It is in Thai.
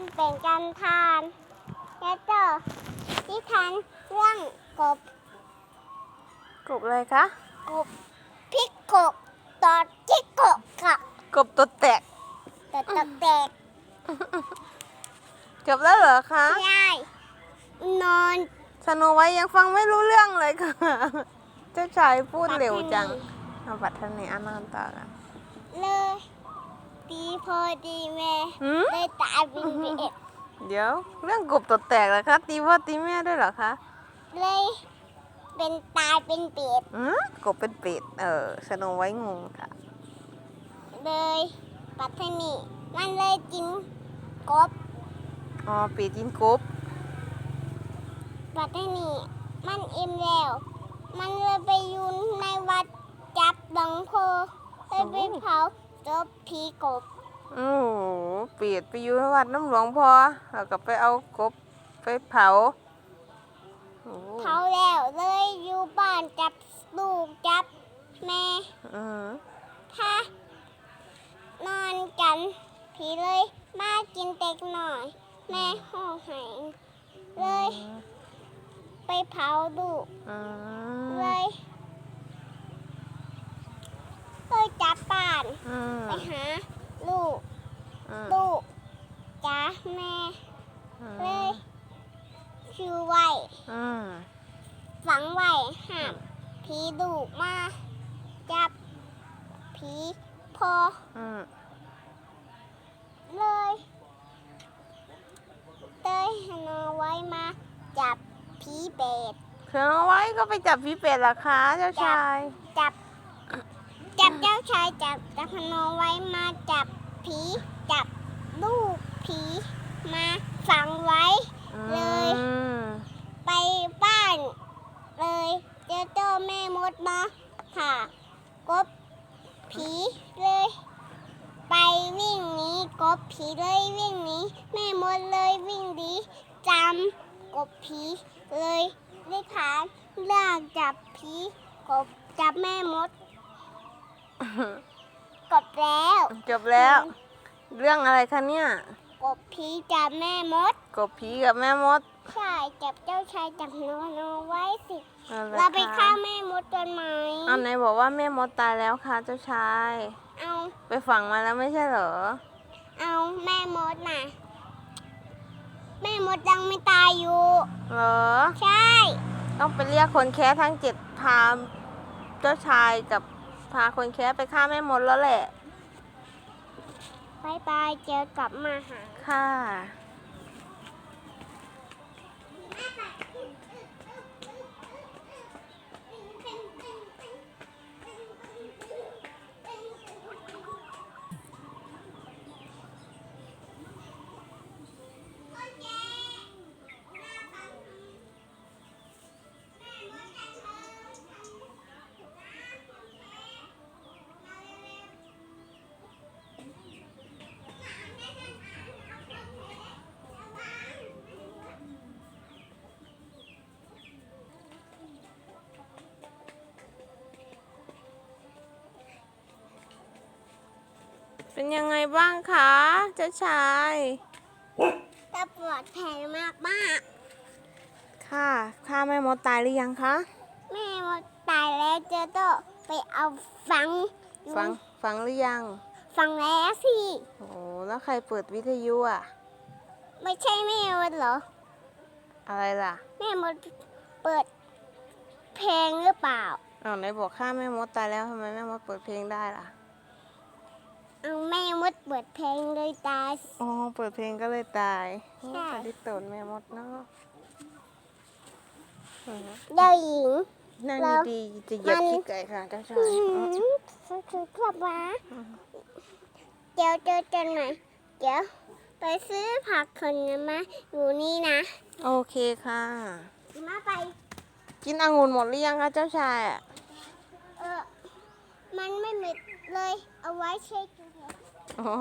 การเป็นการทานแล้วก็ที่ทานเรื่องกบกบอะไรคะกบพิกกบตอดที่กบกับกบตัวแตกตอดตอดแตกจบแล้วเหรอคะใช่นอนสโนไว้ยังฟังไม่รู้เรื่องเลยค่ะ เจ้าชายพูดเร็วจังเอาบัตรทนีอานานต่อกันเลย พอดีแม่หืมเลยตายเป็นเบ็ดเดี๋ยว เรื่องกบตัวแตกเหรอคะตีพ่อตีแม่ด้วยเหรอคะเลยเป็นตายเป็นเป็ดอืมกบเป็นเป็ดเออสโนไว้งงค่ะ เลยปัตตานีมันเลยกินกบอ๋อเป็ดกินกบปัตตานีมันอิ่มแล้ว มันเลยไปอยืนในวัดจับหลวงพ่อเลยไปเผาจบผีกบ โอ้โหเป็ดไปอยู่วัดน้ำหลวงพอแล้วก็ไปเอากบไปเผาโอ้โหเผาแล้วเลยอยู่บ้านจับลูกจับแม่อืมถ้านอนกันผีเลยมากินเต็กหน่อย แม่ห้องไหายเลย ไปเผาลูกอืมเลยเลยจับบ้าน อืม ไปหาลูก อืม ลูกจ้าแม่ อืม เลยชื่อไว้อืมฝังไว้ห้ามผีดุมาจับผีพออืมเลยเต้ยหนเอาไว้มาจับผีเป็ดเครื่องเอาไว้ก็ไปจับพี่เป็ดเหรอคะเจ้าชาย จับ จับเจ้าชายจับจับหนเอาไว้มาจับผีจับลูกผีมา ฝังไว้ เลยอืมไปบ้าน เลยเจอเจ้าแม่มดมาค่ะกบผีเลย ไปวิ่งหนีกบผีเลยวิ่งหนีแม่มดเลยวิ่งหนีจำกบผีเลยได้ถามเรื่องจับผีกบจับแม่มดกบแล้วจบแล้ว เรื่องอะไรคะเนี่ย กบผีจับแม่มด กบผีกับแม่มดใช่จับเจ้าชายจับนอนเอาไว้สินั่นแหละเราไปค่ะฆ่าแม่มดกันไหมเอาไหนบอกว่าแม่มดตายแล้วค่ะเจ้าชาย เอาไปฝังมาแล้วไม่ใช่เหรอ เอาแม่มดน่ะ แม่มดยังไม่ตายอยู่ เหรอ ใช่ ต้องไปเรียกคนแค้ทั้งเจ็ดพาเจ้าชายกับพาคนแค้ไปฆ่าแม่มดแล้วแหละ บายบายเจอกลับมาหาค่ะ เป็นยังไงบ้างคะเจ้าชายก็ปลอดภัยมากมากค่ะฆ่าแม่มดตายหรือยังคะๆแม่มดตายแล้วเจอโตไปเอาฟังฟังฟังหรือยัง ฟังแล้วสิโอ้แล้วใครเปิดวิทยุอะไม่ใช่แม่มดเหรอ อะไรล่ะ แม่มดเปิดเพลงหรือเปล่าอ้าวไหนบอกฆ่าแม่มดตายแล้วทำไมแม่มดเปิดเพลงได้ล่ะ เอาแม่มดเปิดเพลงเลยตาย อ๋อ เปิดเพลงก็เลยตายใช่ปฏิโตนแม่มดเนาะอืมเจ้าหญิง นั่งแล้วดีๆจะเหยียบมันขี้ไก่ค่ะเจ้าชาอืยมสักคือกลับมาเดี๋ยวเจอกันใหม่เดี๋ยวไปซื้อผักคนกันมาอยู่นี่นะโอเคค่ะ มาไป กินองุ่นหมดหรือยังคะเจ้าชายอะเออ มันไม่หมด เลยเอาไว้เช็คอ๋อ